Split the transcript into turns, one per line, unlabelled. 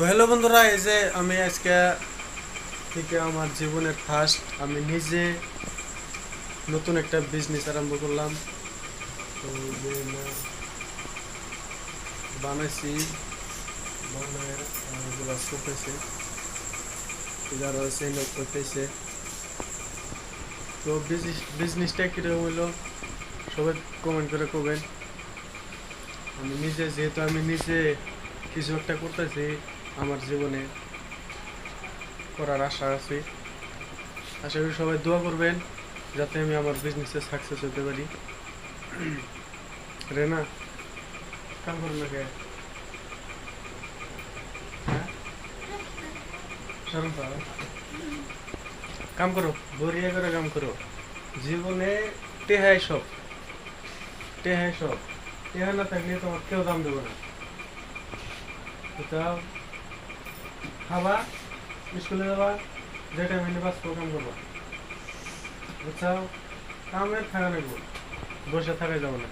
তো হ্যালো বন্ধুরা, এই যে আমি আজকে থেকে আমার জীবনের ফার্স্ট আমি নিজে নতুন একটা বিজনেস আরম্ভ করলাম। তো যে বানাইছি এগুলো করতেছে। তো বিজনেসটা কীরকম হইল, সবাই কমেন্ট করে করবেন আমি নিজে, যেহেতু আমি নিজে কিছু একটা করতেছি আমার জীবনে করার আশা আছে। আশা করি সবাই দোয়া করবেন, যাতে আমি আমার বিজনেসে সাকসেস হতে পারি। রেনা কাম করো না হ্যাঁ? কাম করো বরিয়া করে কাম করো। জীবনে টেহাই সব টেহাই সব। টেহা না থাকলে তোমার কেউ দাম দেবো না। খাবা স্কুলে যাবা যে টাইম টাইমে বাস প্রোগ্রাম করবা। বুঝছাও? কামে থাকা লাগবো। বসে থাকা যাব না।